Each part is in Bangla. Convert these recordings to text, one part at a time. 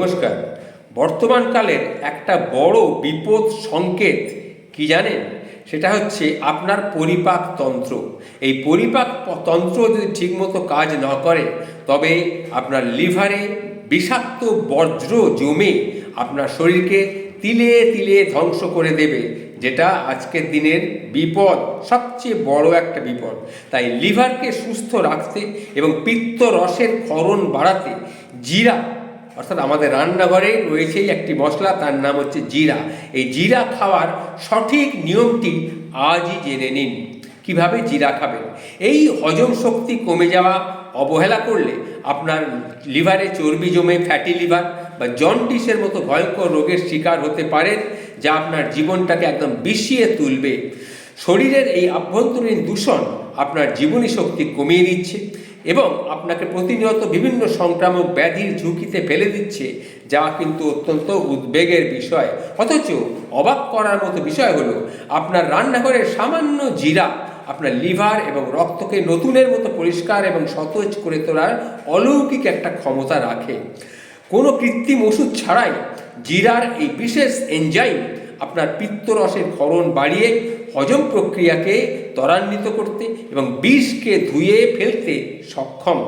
নমস্কার। বর্তমানকালের একটা বড় বিপদ সংকেত, কি জানেন? সেটা হচ্ছে আপনার পরিপাক তন্ত্র। এই পরিপাক তন্ত্র যদি ঠিকমতো কাজ না করে, তবে আপনার লিভারে বিষাক্ত বজ্র জমে আপনার শরীরকে তিলে তিলে ধ্বংস করে দেবে, যেটা আজকের দিনের বিপদ, সবচেয়ে বড় একটা বিপদ। তাই লিভারকে সুস্থ রাখতে এবং পিত্ত রসের ক্ষরণ বাড়াতে, জিরা অর্থাৎ আমাদের রান্নাঘরে রয়েছেই একটি মশলা, তার নাম হচ্ছে জিরা। এই জিরা খাওয়ার সঠিক নিয়মটি আজই জেনে নিন। কীভাবে জিরা খাবেন? এই হজম শক্তি কমে যাওয়া, অবহেলা করলে আপনার লিভারে চর্বি জমে, ফ্যাটি লিভার বা জন্ডিসের মতো ভয়ঙ্কর রোগের শিকার হতে পারেন, যা আপনার জীবনটাকে একদম বিষিয়ে তুলবে। শরীরের এই আভ্যন্তরীণ দূষণ আপনার জীবনী শক্তি কমিয়ে দিচ্ছে। এবং আপনাকে প্রতিনিয়ত বিভিন্ন সংক্রামক ব্যাধির ঝুঁকিতে ফেলে দিচ্ছে, যা কিন্তু অত্যন্ত উদ্বেগের বিষয়। অথচ অবাক করার মতো বিষয় হলো, আপনার রান্নাঘরের সামান্য জিরা আপনার লিভার এবং রক্তকে নতুনের মতো পরিষ্কার এবং সতেজ করে তোলার অলৌকিক একটা ক্ষমতা রাখে। কোনো কৃত্রিম ওষুধ ছাড়াই জিরার এই বিশেষ এনজাইম আপনার পিত্তরসের ক্ষরণ বাড়িয়ে হজম প্রক্রিয়াকে ত্বরান্বিত করতে এবং বিষকে ধুয়ে ফেলতে সক্ষম।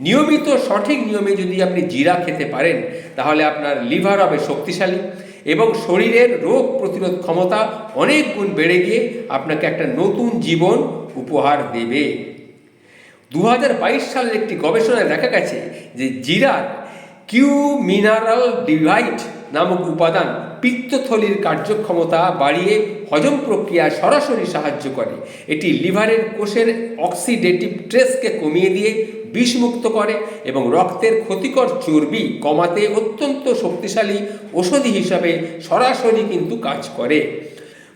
নিয়মিত সঠিক নিয়মে যদি আপনি জিরা খেতে পারেন, তাহলে আপনার লিভার হবে শক্তিশালী এবং শরীরের রোগ প্রতিরোধ ক্ষমতা অনেক গুণ বেড়ে গিয়ে আপনাকে একটা নতুন জীবন উপহার দেবে। দু হাজার বাইশ সালের একটি গবেষণায় দেখা গেছে যে জিরার কিউ মিনারাল ডিভাইট নামক উপাদান পিত্তথলির কার্যক্ষমতা বাড়িয়ে হজম প্রক্রিয়া সরাসরি সাহায্য করে। এটি লিভারের কোষের অক্সিডেটিভ স্ট্রেসকে কমিয়ে দিয়ে বিষমুক্ত করে এবং রক্তের ক্ষতিকর চর্বি কমাতে অত্যন্ত শক্তিশালী ওষুধি হিসাবে সরাসরি কিন্তু কাজ করে।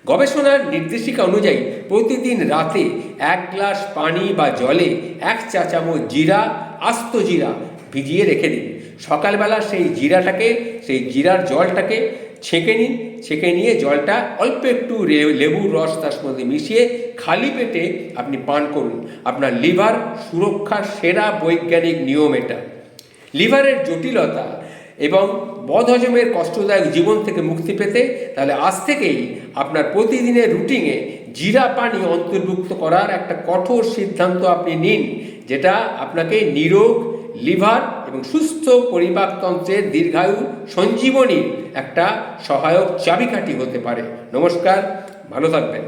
গবেষণার নির্দেশিকা অনুযায়ী প্রতিদিন রাতে এক গ্লাস পানি বা জলে এক চা চামচ জিরা, আস্ত জিরা ভিজিয়ে রেখে দিন। সকালবেলা সেই জিরাটাকে, সেই জিরার জলটাকে ছেঁকে নিন, ছেঁকে নিয়ে জলটা অল্প একটু লেবুর রস তার মধ্যে মিশিয়ে খালি পেটে আপনি পান করুন। আপনার লিভার সুরক্ষার সেরা বৈজ্ঞানিক নিয়ম এটা। লিভারের জটিলতা এবং বদহজমের কষ্টদায়ক জীবন থেকে মুক্তি পেতে তাহলে আজ থেকেই আপনার প্রতিদিনের রুটিনে জিরা পানি অন্তর্ভুক্ত করার একটা কঠোর সিদ্ধান্ত আপনি নিন, যেটা আপনাকে নিরোগ লিভার এবং সুস্থ পরিবারতন্ত্রের দীর্ঘায়ু সঞ্জীবনী একটা সহায়ক চাবিকাঠি হতে পারে। নমস্কার ভালো থাকবেন।